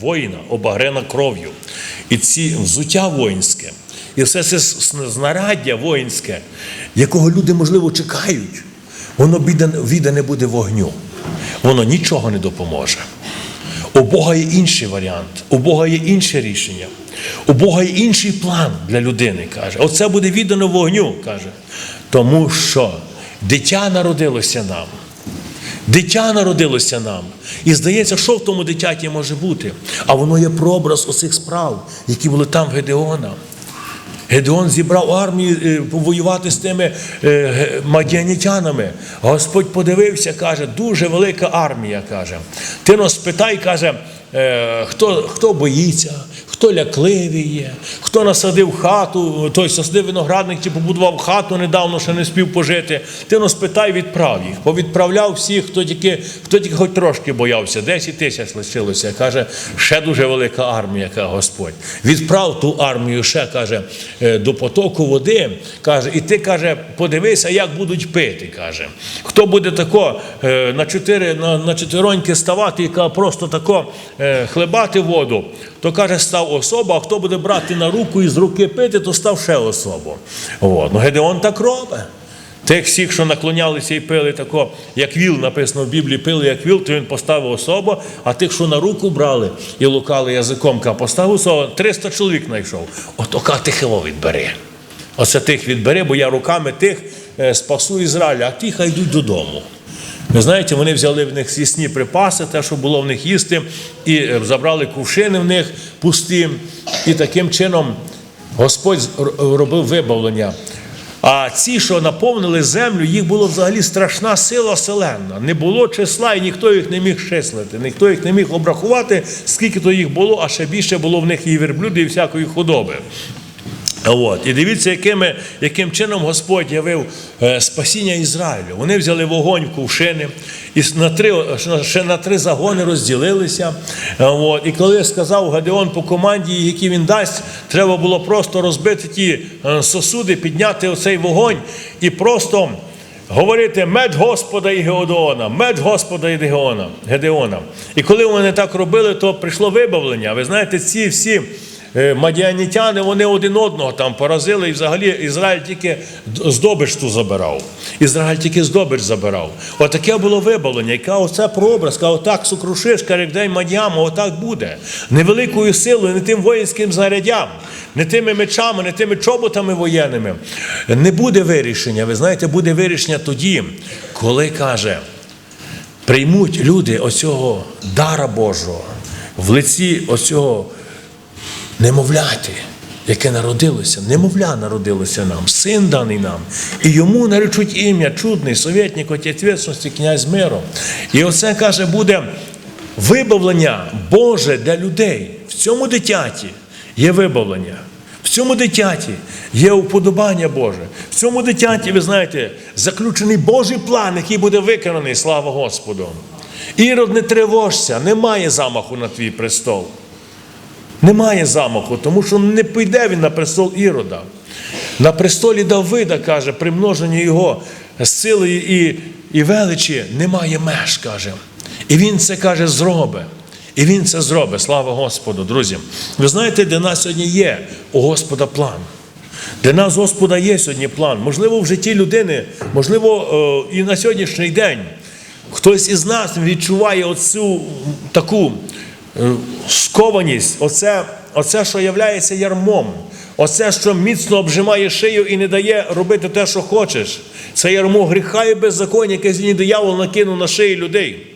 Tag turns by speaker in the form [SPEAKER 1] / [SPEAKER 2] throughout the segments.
[SPEAKER 1] воїна, обагрена кров'ю. І ці взуття воїнське, і все це знаряддя воїнське, якого люди, можливо, чекають, воно віддане буде вогню. Воно нічого не допоможе. У Бога є інший варіант, у Бога є інше рішення, у Бога є інший план для людини, каже. Оце буде віддано вогню, каже. Тому що дитя народилося нам. Дитя народилося нам. І здається, що в тому дитяті може бути? А воно є прообраз оцих справ, які були там в Гедеона. Гедеон зібрав армію е, воювати з тими е, мадіанітянами. Господь подивився, каже, дуже велика армія. каже. Ти нас спитай, каже, е, хто, хто боїться, хто лякливий є, хто насадив хату, той садив виноградник чи побудував хату недавно, ще не спів пожити. Ти нас спитай, відправ їх. Повідправляв всіх, хто тільки, хто тільки хоч трошки боявся. 10 тисяч лишилося. Каже, ще дуже велика армія, каже Господь. Відправ ту армію ще каже е, до потоку води. Каже, і ти каже, подивися, як будуть пити. каже. Хто буде тако е, на чотири на, на чотироньки ставати і просто тако е, хлебати воду, то каже, став особа, а хто буде брати на руку і з руки пити, то став ще особу. От. Ну, Гедеон так робить. Тих всіх, що наклонялися і пили тако, як віл, написано в Біблії, пили як віл, то він поставив особу, а тих, що на руку брали і лукали язиком, ка поставив особу, 300 чоловік знайшов. От ока тих його відбере. Оце тих відбере, бо я руками тих е, спасу Ізраїля, а ті хай йдуть додому. Ви знаєте, вони взяли в них з'їсні припаси, те, що було в них їсти, і е, забрали кувшини в них пусті. І таким чином Господь робив вибавлення. А ці, що наповнили землю, їх було взагалі страшна сила селена. Не було числа, і ніхто їх не міг числити, ніхто їх не міг обрахувати, скільки то їх було, а ще більше було в них і верблюди, і всякої худоби. От. І дивіться, якими, яким чином Господь явив е, спасіння Ізраїлю. Вони взяли вогонь в кувшини, і на три, ще на три загони розділилися. От. І коли сказав Гадеон по команді, які він дасть, треба було просто розбити ті е, сосуди, підняти оцей вогонь і просто говорити мед Господа і Геодеона, мед Господа і. Гедеона. І коли вони так робили, то прийшло вибавлення. Ви знаєте, ці всі. Е, Мадіанітяни вони один одного там поразили, і взагалі Ізраїль тільки здобич ту забирав. Ізраїль тільки здобич забирав. Отаке було вибавлення. Яка оце прообраз, каже, отак сокрушиш, каже, як день Мадіама, отак буде. Невеликою силою, не тим воїнським зарядям, не тими мечами, не тими чоботами воєнними. Не буде вирішення. Ви знаєте, буде вирішення тоді, коли каже, приймуть люди оцього дара Божого в лиці оцього немовляти, яке народилося, немовля народилося нам, син даний нам. І йому наречуть ім'я, чудний, совєтник, отець вічності, князь миру. І оце каже, буде вибавлення Боже для людей. В цьому дитяті є вибавлення. В цьому дитяті є уподобання Боже. В цьому дитяті, ви знаєте, заключений Божий план, який буде виконаний, слава Господу. Ірод, не тривожся, немає замаху на твій престол. Немає замаху, тому що не піде він на престол Ірода. На престолі Давида, каже, примноження його сили і, і величі немає меж, каже. І він це каже, зробить. І він це зробить. Слава Господу, друзі. Ви знаєте, де нас сьогодні є у Господа план. Для нас Господа є сьогодні план. Можливо, в житті людини, можливо, е, і на сьогоднішній день хтось із нас відчуває оцю таку скованість, оце, оце, що являється ярмом, оце, що міцно обжимає шию і не дає робити те, що хочеш. Це ярмо гріха і беззаконня, яке сьогодні диявол накинув на шиї людей.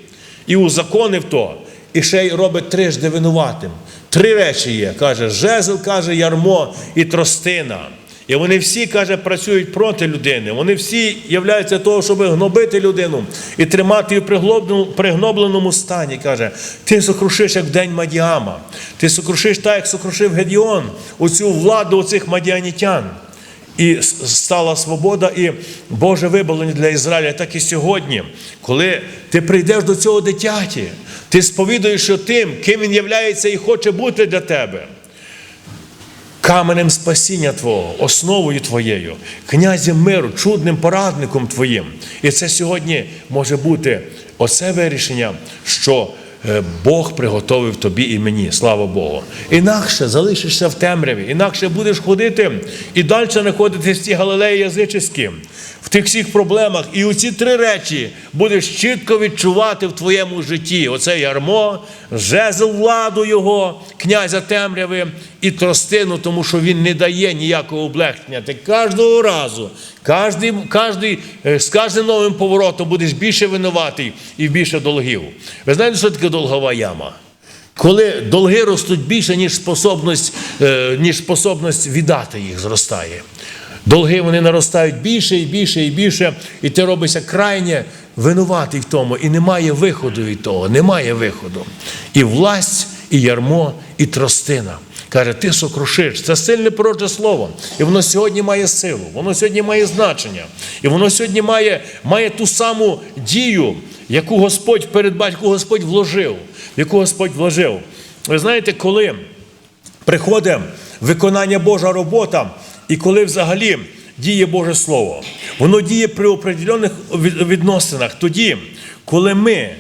[SPEAKER 1] І узаконив то, і ще й робить трижди винуватим. Три речі є. Каже, жезл, каже, ярмо і тростина. І вони всі, каже, працюють проти людини. Вони всі являються того, щоб гнобити людину і тримати її в пригнобленому стані. Каже, ти сокрушиш, як в день Мадіама. Ти сокрушиш так, як сокрушив Гедіон, оцю владу оцих мадіанітян. І стала свобода і Боже вибавлення для Ізраїля, так і сьогодні, коли ти прийдеш до цього дитяті, ти сповідуєш тим, ким він являється і хоче бути для тебе. Каменем спасіння Твого, основою Твоєю, князем миру, чудним порадником Твоїм. І це сьогодні може бути оце вирішення, що е, Бог приготовив тобі і мені, слава Богу. Інакше залишишся в темряві, інакше будеш ходити і далі знаходитись в ці галилеї язичські, в тих всіх проблемах. І оці три речі будеш чітко відчувати в твоєму житті. Оце ярмо, жезл владу його, князя темряви і тростину, тому що він не дає ніякого облегчення. Ти кожного разу, кожний, кожний, е, з кожним новим поворотом будеш більше винуватий і більше долгів. Ви знаєте, що таке долгова яма? Коли долги ростуть більше, ніж способність, е, ніж способність віддати їх зростає. Долги вони наростають більше і більше і більше, і ти робишся крайне винуватий в тому, і немає виходу від того, немає виходу. І власть, і ярмо, і тростина. Каже, ти сокрушиш. Це сильне пророче слово. І воно сьогодні має силу, воно сьогодні має значення. І воно сьогодні має, має ту саму дію, яку Господь передбачив, яку Господь вложив, яку Господь вложив. Ви знаєте, коли приходить виконання Божа робота, і коли взагалі діє Боже Слово, воно діє при определених відносинах. Тоді, коли ми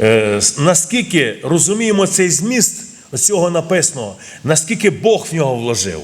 [SPEAKER 1] е, наскільки розуміємо цей зміст цього написаного, наскільки Бог в нього вложив.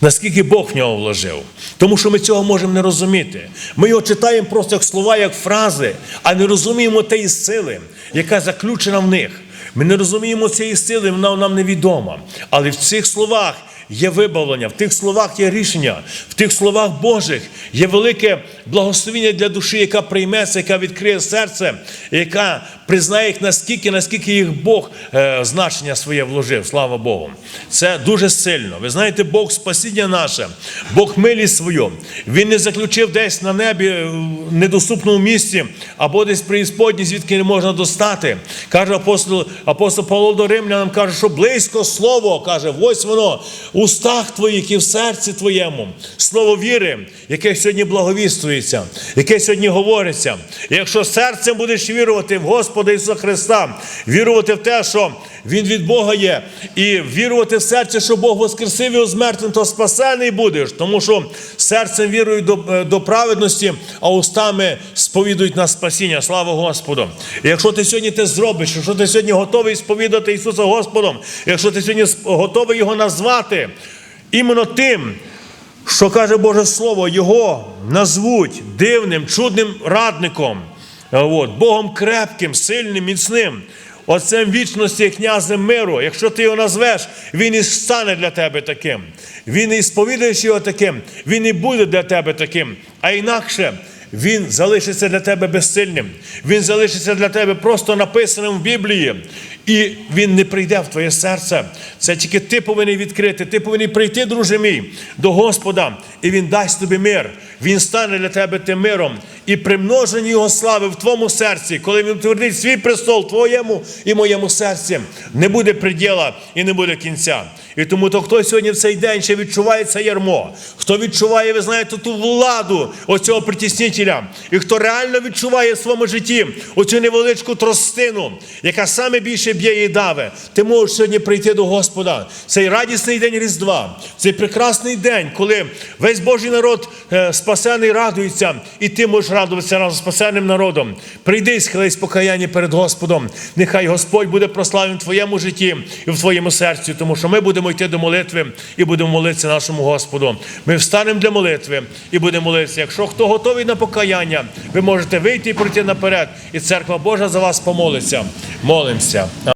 [SPEAKER 1] Наскільки Бог в нього вложив. Тому що ми цього можемо не розуміти. Ми його читаємо просто як слова, як фрази, а не розуміємо тієї сили, яка заключена в них. Ми не розуміємо цієї сили, вона нам невідома. Але в цих словах є вибавлення, в тих словах є рішення, в тих словах Божих є велике благословення для душі, яка прийме це, яка відкриє серце, яка признає їх наскільки, наскільки їх Бог е, значення своє вложив. Слава Богу. Це дуже сильно. Ви знаєте, Бог спасіння наше, Бог милість свою. Він не заключив десь на небі е, в недоступному місці або десь при Ісподні, звідки не можна достати. Каже апостол, апостол Павло до Римлянам, каже, що близько слово, каже, ось воно устах твоїх і в серці твоєму. Слово віри, яке сьогодні благовіствується, яке сьогодні говориться. І якщо серцем будеш вірувати в Господа Ісуса Христа, вірувати в те, що Він від Бога є, і вірувати в серце, що Бог воскресив його з то спасений будеш. Тому що серцем вірують до, е, до праведності, а устами сповідують на спасіння. Слава Господу. І якщо ти сьогодні те зробиш, якщо ти сьогодні готовий сповідати Ісуса Господом, якщо ти сьогодні готовий Його назвати, іменно тим, що каже Боже Слово, його назвуть дивним, чудним радником, от, Богом крепким, сильним, міцним, Отцем вічності і князем миру. Якщо ти його назвеш, він і стане для тебе таким. Він і сповідаєш його таким, він і буде для тебе таким. А інакше він залишиться для тебе безсильним. Він залишиться для тебе просто написаним в Біблії. І він не прийде в твоє серце. Це тільки ти повинен відкрити. Ти повинен прийти, друже мій, до Господа, і Він дасть тобі мир. Він стане для тебе тим миром. І примноження Його слави в твоєму серці, коли він утвердить свій престол твоєму і моєму серці, не буде приділа і не буде кінця. І тому то, хто сьогодні в цей день ще відчуває це ярмо, хто відчуває, ви знаєте, ту владу оцього притіснителя, і хто реально відчуває в своєму житті оцю невеличку тростину, яка саме більше б'є і даве, ти можеш сьогодні прийти до Господа. Цей радісний день Різдва, цей прекрасний день, коли весь Божий народ е, спасений радується, і ти можеш радуватися разом з спасенним народом. Прийди схились покаяння перед Господом. Нехай Господь буде прославлений в твоєму житті і в твоєму серці, тому що ми будемо йти до молитви і будемо молитися нашому Господу. Ми встанемо для молитви і будемо молитися. Якщо хто готовий на покаяння, ви можете вийти і пройти наперед, і церква Божа за вас помолиться. Молимося.